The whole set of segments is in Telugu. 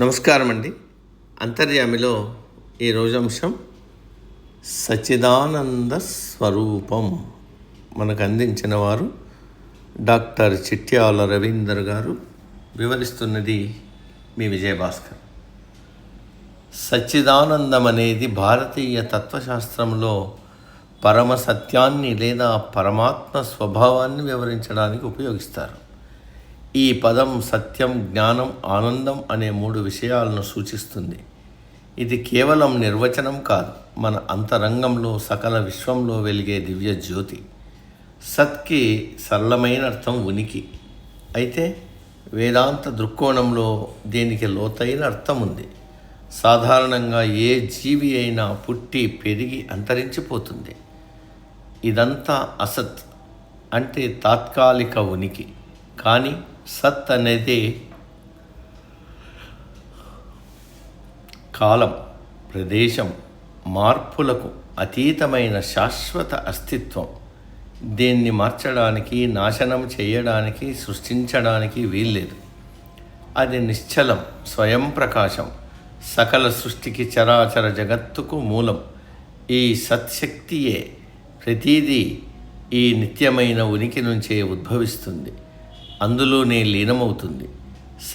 నమస్కారం అండి అంతర్యామిలో ఈ రోజంశం సచ్చిదానంద స్వరూపం మనకు అందించిన వారు డాక్టర్ చిట్యాల రవీందర్ గారు వివరిస్తున్నది మీ విజయభాస్కర్. సచ్చిదానందం అనేది భారతీయ తత్వశాస్త్రంలో పరమ సత్యాన్ని లేదా పరమాత్మ స్వభావాన్ని వివరించడానికి ఉపయోగిస్తారు. ఈ పదం సత్యం జ్ఞానం ఆనందం అనే మూడు విషయాలను సూచిస్తుంది. ఇది కేవలం నిర్వచనం కాదు మన అంతరంగంలో సకల విశ్వంలో వెలిగే దివ్య జ్యోతి. సత్కి సరళమైన అర్థం ఉనికి. అయితే వేదాంత దృక్కోణంలో దీనికి లోతైన అర్థం ఉంది. సాధారణంగా ఏ జీవి అయినా పుట్టి పెరిగి అంతరించిపోతుంది. ఇదంతా అసత్ అంటే తాత్కాలిక ఉనికి. కానీ సత్ అనేది కాలం ప్రదేశం మార్పులకు అతీతమైన శాశ్వత అస్తిత్వం. దీన్ని మార్చడానికి నాశనం చేయడానికి సృష్టించడానికి వీల్లేదు. అది నిశ్చలం స్వయం ప్రకాశం సకల సృష్టికి చరాచర జగత్తుకు మూలం. ఈ సత్శక్తియే ప్రతీదీ ఈ నిత్యమైన ఉనికి నుంచే ఉద్భవిస్తుంది. అందులోనే లీనమవుతుంది.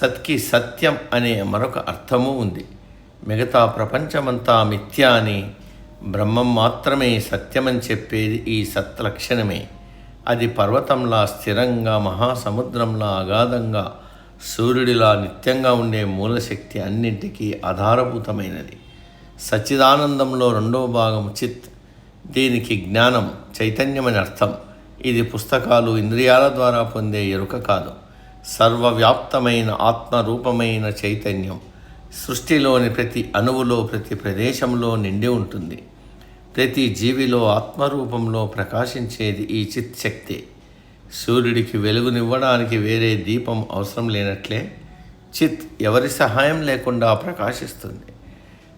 సత్కి సత్యం అనే మరొక అర్థము ఉంది. మిగతా ప్రపంచమంతా మిథ్య అని బ్రహ్మం మాత్రమే సత్యమని చెప్పేది ఈ సత్ లక్షణమే అది పర్వతంలా స్థిరంగా మహాసముద్రంలా అగాధంగా సూర్యుడిలా నిత్యంగా ఉండే మూలశక్తి అన్నింటికీ ఆధారభూతమైనది. సచ్చిదానందంలో రెండవ భాగం చిత్ దీనికి జ్ఞానం చైతన్యమని అర్థం. ఇది పుస్తకాలు ఇంద్రియాల ద్వారా పొందే ఎరుక కాదు. సర్వవ్యాప్తమైన ఆత్మరూపమైన చైతన్యం సృష్టిలోని ప్రతి అణువులో ప్రతి ప్రదేశంలో నిండి ఉంటుంది. ప్రతి జీవిలో ఆత్మరూపంలో ప్రకాశించేది ఈ చిత్ శక్తి సూర్యుడికి వెలుగునివ్వడానికి వేరే దీపం అవసరం లేనట్లే చిత్ ఎవరి సహాయం లేకుండా ప్రకాశిస్తుంది.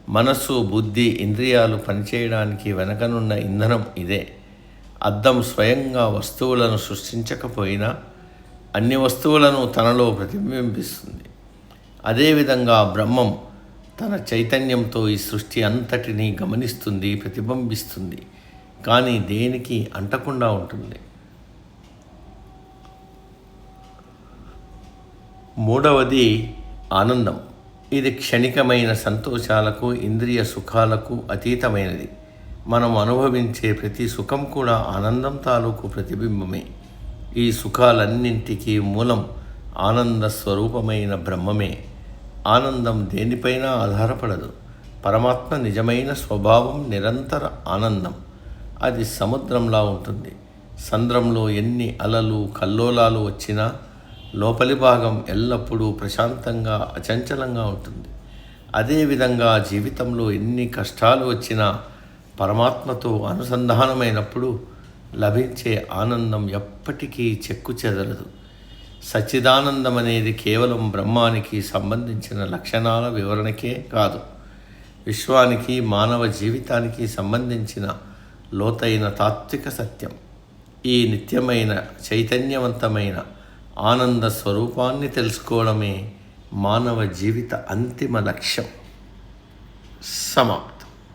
మనస్సు బుద్ధి ఇంద్రియాలు పనిచేయడానికి వెనకనున్న ఇంధనం ఇదే. అద్దం స్వయంగా వస్తువులను సృష్టించకపోయినా అన్ని వస్తువులను తనలో ప్రతిబింబిస్తుంది. అదేవిధంగా బ్రహ్మం తన చైతన్యంతో ఈ సృష్టి అంతటినీ గమనిస్తుంది ప్రతిబింబిస్తుంది. కానీ దేనికి అంటకుండా ఉంటుంది. మూడవది ఆనందం. ఇది క్షణికమైన సంతోషాలకు ఇంద్రియ సుఖాలకు అతీతమైనది. మనం అనుభవించే ప్రతి సుఖం కూడా ఆనందం తాలూకు ప్రతిబింబమే. ఈ సుఖాలన్నింటికీ మూలం ఆనంద స్వరూపమైన బ్రహ్మమే. ఆనందం దేనిపైన ఆధారపడదు. పరమాత్మ నిజమైన స్వభావం నిరంతర ఆనందం. అది సముద్రంలా ఉంటుంది. సంద్రంలో ఎన్ని అలలు కల్లోలాలు వచ్చినా లోపలి భాగం ఎల్లప్పుడూ ప్రశాంతంగా అచంచలంగా ఉంటుంది. అదేవిధంగా జీవితంలో ఎన్ని కష్టాలు వచ్చినా పరమాత్మతో అనుసంధానమైనప్పుడు లభించే ఆనందం ఎప్పటికీ చెక్కు చెదరదు. సచ్చిదానందం అనేది కేవలం బ్రహ్మానికి సంబంధించిన లక్షణాల వివరణకే కాదు. విశ్వానికి మానవ జీవితానికి సంబంధించిన లోతైన తాత్విక సత్యం. ఈ నిత్యమైన చైతన్యవంతమైన ఆనంద స్వరూపాన్ని తెలుసుకోవడమే మానవ జీవిత అంతిమ లక్ష్యం. సమ